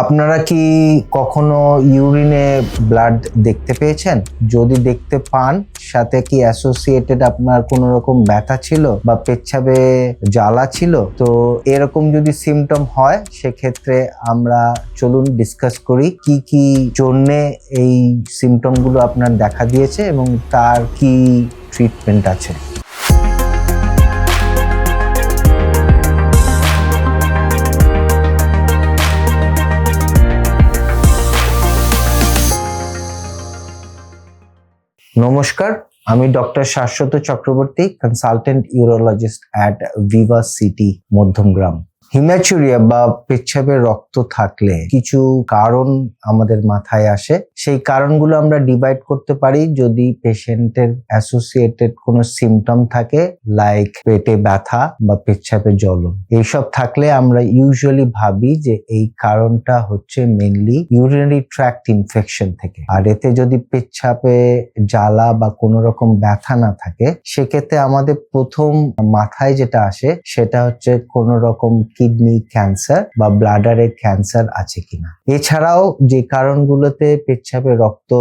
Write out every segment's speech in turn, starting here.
আপনারা কি কখনো ইউরিনে ব্লাড দেখতে পেয়েছেন? যদি দেখতে পান, সাথে কি অ্যাসোসিয়েটেড আপনার কোনো রকম ব্যথা ছিল বা পেচ্ছাবে জ্বালা ছিল? তো এরকম যদি সিমটম হয়, সেক্ষেত্রে আমরা চলুন ডিসকাস করি কি কি জন্যে এই সিমটমগুলো আপনার দেখা দিয়েছে এবং তার কি ট্রিটমেন্ট আছে। নমস্কার আমি doctor Shashwat Chakraborty consultant urologist at Viva City Madhyamgram. Haematuria বা পেচ্ছাপের রক্ত থাকলে কিছু কারণ আমাদের মাথায় আসে। সেই কারণগুলো আমরা ডিভাইড করতে পারি যদি পেশেন্টের অ্যাসোসিয়েটেড কোনো সিমটম থাকে লাইক পেটে ব্যথা বা পেচ্ছাপে জ্বলন এইসব থাকলে আমরা ইউজুয়ালি ভাবি যে এই কারণটা হচ্ছে মেনলি ইউরিনারি ট্র্যাক্ট ইনফেকশন থেকে। আর এতে যদি পেচ্ছাপে জ্বালা বা কোনো রকম ব্যথা না থাকে, সেক্ষেত্রে আমাদের প্রথম মাথায় যেটা আসে, সেটা হচ্ছে কোনো রকম কিডনি ক্যান্সার বা ব্লাডারে ক্যান্সার আছে কিনা। এছাড়াও যে কারণগুলোতে পেচ্ছাপে রক্ত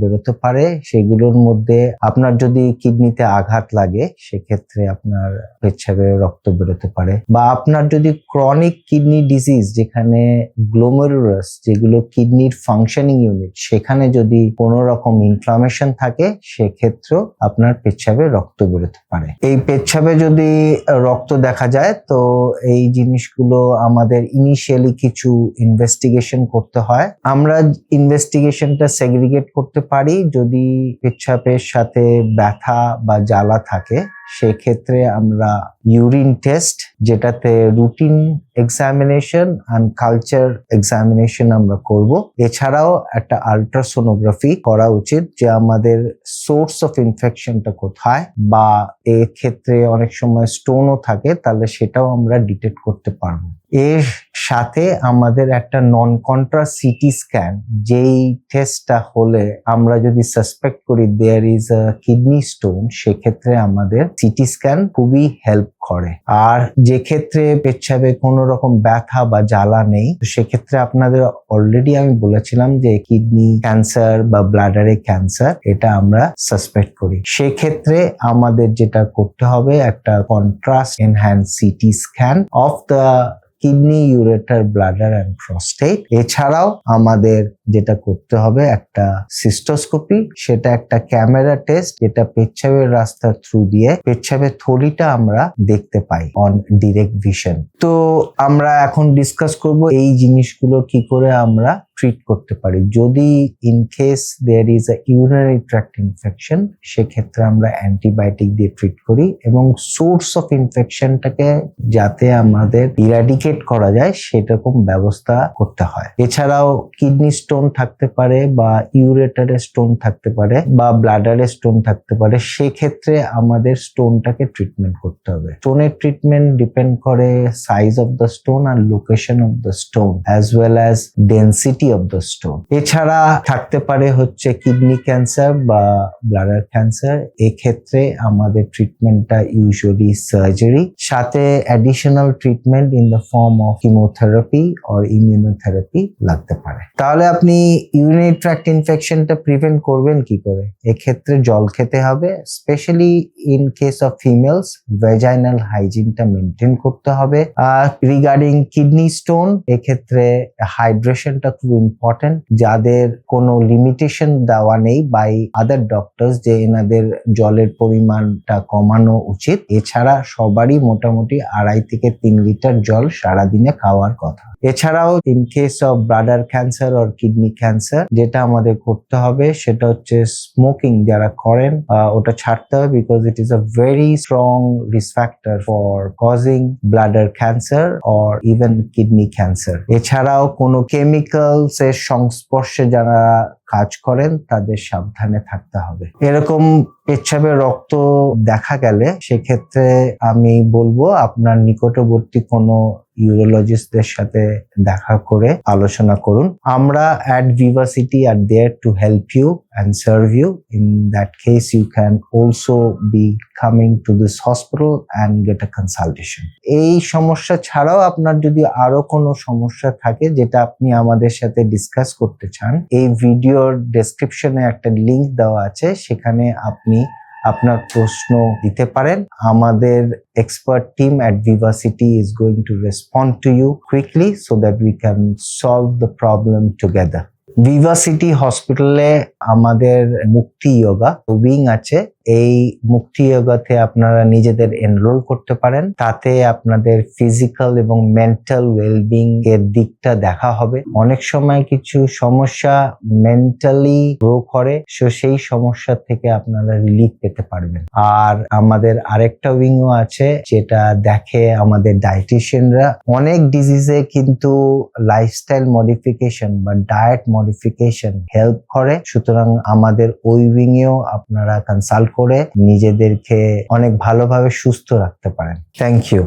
বেরোতে পারে, সেগুলোর মধ্যে আপনার যদি কিডনিতে আঘাত লাগে, সেক্ষেত্রে আপনার পেচ্ছাপে রক্ত বেরোতে পারে। বা আপনার যদি ক্রনিক কিডনি ডিজিজ যেখানে গ্লোমেরুলাস যেগুলো কিডনির ফাংশনিং ইউনিট সেখানে যদি কোনো রকম ইনফ্লামেশন থাকে, সেক্ষেত্রেও আপনার পেচ্ছাপে রক্ত বেরোতে পারে। এই পেচ্ছাপে যদি রক্ত দেখা যায়, তো এই জিনিসগুলো আমাদের ইনিশিয়ালি কিছু ইনভেস্টিগেশন করতে হয়। আমরা ইনভেস্টিগেশনটা সেগ্রিগেট করতে পারি যদি পেচ্ছাপের সাথে ব্যথা বা জ্বালা থাকে। সেক্ষেত্রে আমরা ইউরিন টেস্ট যেটাতে routine examination and culture examination আমরা করব। এছাড়াও একটা আলট্রাসোনোগ্রাফি করা উচিত, যে আমাদের সোর্স অফ ইনফেকশনটা কোথায় বা এক্ষেত্রে অনেক সময় স্টোনও থাকে, তাহলে সেটাও আমরা ডিটেক্ট করতে পারব। এর সাথে আমাদের একটা নন কন্ট্রা সিটি স্ক্যান যেই টেস্টটা হলে আমরা যদি সাসপেক্ট করি there is a kidney stone সেক্ষেত্রে আমাদের সিটি স্ক্যান খুবই হেল্প করে। আর যে ক্ষেত্রে পেচ্ছাবে কোনো রকম ব্যথা বা জ্বালা নেই সেক্ষেত্রে আপনাদের অলরেডি আমি বলেছিলাম যে কিডনি ক্যান্সার বা ব্লাডারে ক্যান্সার এটা আমরা সাসপেক্ট করি। সেক্ষেত্রে আমাদের যেটা করতে হবে, একটা contrast enhance CT scan of the kidney ureter bladder and prostate এছাড়াও আমাদের যেটা করতে হবে একটা সিস্টোস্কোপি, সেটা একটা ক্যামেরা টেস্ট যেটা পেচ্ছাবের রাস্তার থ্রু দিয়ে পেচ্ছাবের থলিটা আমরা দেখতে পাই অন ডিরেক্ট ভিশন তো আমরা এখন ডিসকাস করব এই জিনিসগুলো কি করে আমরা ট্রিট করতে পারি। যদি in case there is a urinary tract infection সেক্ষেত্রে আমরা অ্যান্টিবায়োটিক দিয়ে ট্রিট করি এবং সোর্স অফ ইনফেকশনটাকে যাতে আমাদের ইরাডিকেট করা যায়, সেরকম ব্যবস্থা করতে হয়। এছাড়াও কিডনি স্টোন থাকতে পারে বা ইউরেটারে স্টোন থাকতে পারে বা ব্লাডারে স্টোন থাকতে পারে, সেক্ষেত্রে আমাদের স্টোনটাকে ট্রিটমেন্ট করতে হবে। স্টোনের ট্রিটমেন্ট ডিপেন্ড করে size of the stone R location of the stone as well as density of the stone এছাড়া থাকতে পারে হচ্ছে কিডনি ক্যান্সার বা ব্লাডার ক্যান্সার এক্ষেত্রে আমাদের ট্রিটমেন্টটা ইউজুয়ালি সার্জারি সাথে additional treatment in the form of chemotherapy or immunotherapy লাগতে পারে। তাহলে আপনি ইউরিনারি ট্র্যাক্ট ইনফেকশনটা প্রিভেন্ট করবেন কি করে? এক্ষেত্রে জল খেতে হবে specially in case of females vaginal হাইজিনটা maintain করতে হবে। রিগার্ডিং কিডনি স্টোন এক্ষেত্রে হাইড্রেশনটা খুব ইম্পর্টেন্ট যাদের কোনো লিমিটেশন দেওয়া নেই বাই আদার ডক্টরস যে এনাদের জলের পরিমাণটা কমানো উচিত। এছাড়া সবারই মোটামুটি আড়াই থেকে তিন লিটার জল সারাদিনে খাওয়ার কথা। এছাড়াও in case of bladder cancer or kidney cancer যেটা আমাদের করতে হবে সেটা হচ্ছে স্মোকিং যারা করেন ওটা ছাড়তে হবে because it is a very strong risk factor for causing bladder cancer or even kidney cancer এছাড়াও কোনো কেমিক্যালস এর সংস্পর্শে যারা কাজ করেন, তাদের সাবধানে থাকতে হবে। এরকম পেচ্ছাপের রক্ত দেখা গেলে সেক্ষেত্রে আমি বলব আপনার নিকটবর্তী কোনো ইউরোলজিস্টদের সাথে দেখা করে আলোচনা করুন। আমরা at Vivacity are there to help you and serve you. In that case, you can also be coming to this hospital and get a consultation. এই সমস্যা ছাড়াও আপনার যদি আরও কোনো সমস্যা থাকে যেটা আপনি আমাদের সাথে ডিসকাস করতে চান এই ভিডিওর ডেসক্রিপশনে একটা লিংক দেওয়া আছে সেখানে আপনি আপনার প্রশ্ন দিতে পারেন আমাদের expert team at Vivacity is going to respond to you quickly so that we can solve the problem together. Vivacity হসপিটালে আমাদের মুক্তি যোগা উইং আছে এই মুক্তি যোগাতে আপনারা নিজেদের এনরোল করতে পারেন। তাতে আপনাদের ফিজিক্যাল এবং মেন্টাল ওয়েলবিং এর দিকটা দেখা হবে। অনেক সময় কিছু সমস্যা মেন্টালি গ্রো করে সো সেই সমস্যা থেকে আপনারা রিলিফ পেতে পারবেন। আর আমাদের আরেকটা উইংও আছে, যেটা দেখে আমাদের ডায়েটিশিয়ানরা অনেক ডিজিজে কিন্তু লাইফস্টাইল মডিফিকেশন বা ডায়েট মডিফিকেশন হেল্প করে। সুতরাং আমাদের ওই উইংয়েও আপনারা কনসাল্ট করে নিজেদেরকে অনেক ভালোভাবে সুস্থ রাখতে পারেন। Thank you